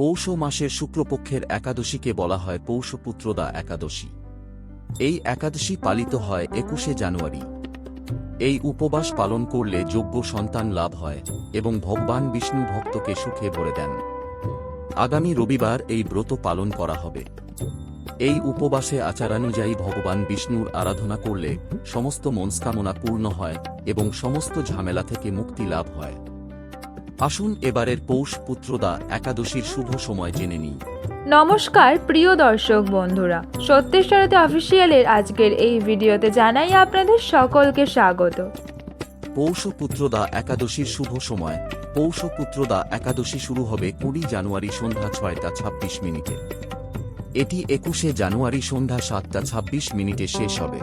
পৌষ মাসের শুক্লপক্ষের একাদশীকে বলা হয় পৌষপুত্রদা একাদশী। এই একাদশী পালিত হয় একুশে জানুয়ারি। এই উপবাস পালন করলে যোগ্য সন্তান লাভ হয় এবং ভগবান বিষ্ণু ভক্তকে সুখে ভরে দেন। আগামী রবিবার এই ব্রত পালন করা হবে। এই উপবাসে আচারানুযায়ী ভগবান বিষ্ণুর আরাধনা করলে সমস্ত মনস্কামনা পূর্ণ হয় এবং সমস্ত ঝামেলা থেকে মুক্তি লাভ হয়। আসুন এবারের পৌষ পুত্রদা একাদশীর শুভ সময় জেনে নিই। নমস্কার প্রিয় দর্শক বন্ধুরা। সত্যের সারথী অফিসিয়ালের আজকের এই ভিডিওতে জানাই আপনাদের সকলকে স্বাগত। পৌষ পুত্রদা একাদশীর শুভ সময়। পৌষ পুত্রদা একাদশী শুরু হবে কুড়ি জানুয়ারি সন্ধ্যা ছয়টা ছাব্বিশ মিনিটে। এটি একুশে জানুয়ারি সন্ধ্যা সাতটা ছাব্বিশ মিনিটে শেষ হবে।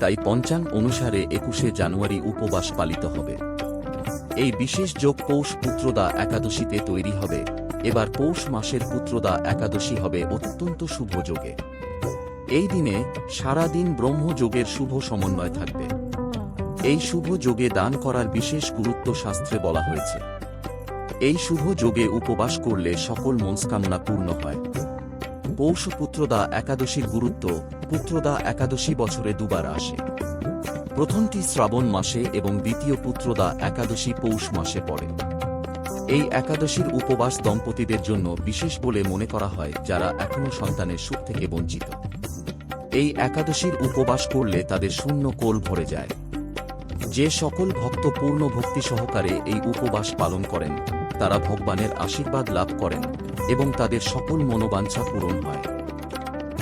তাই পঞ্চাং অনুসারে একুশে জানুয়ারি উপবাস পালিত হবে। এই বিশেষ যোগ পৌষ পুত্রদা একাদশীতে তৈরি হবে। এবার পৌষ মাসের পুত্রদা একাদশী হবে অত্যন্ত শুভ যোগে। এই দিনে সারাদিন ব্রহ্মযোগের শুভ সমন্বয় থাকবে। এই শুভ যোগে দান করার বিশেষ গুরুত্ব শাস্ত্রে বলা হয়েছে। এই শুভ যোগে উপবাস করলে সকল মনস্কামনা পূর্ণ হয়। পৌষ পুত্রদা একাদশীর গুরুত্ব পুত্রদা একাদশী বছরে দুবার আসে। প্রথমটি শ্রাবণ মাসে এবং দ্বিতীয় পুত্রদা একাদশী পৌষ মাসে পড়ে। এই একাদশীর উপবাস দম্পতিদের জন্য বিশেষ বলে মনে করা হয়, যারা এখনও সন্তানের সুখ থেকে বঞ্চিত। এই একাদশীর উপবাস করলে তাদের শূন্য কোল ভরে যায়। যে সকল ভক্ত পূর্ণ ভক্তি সহকারে এই উপবাস পালন করেন, তারা ভগবানের আশীর্বাদ লাভ করেন এবং তাদের সকল মনোবাঞ্ছা পূরণ হয়।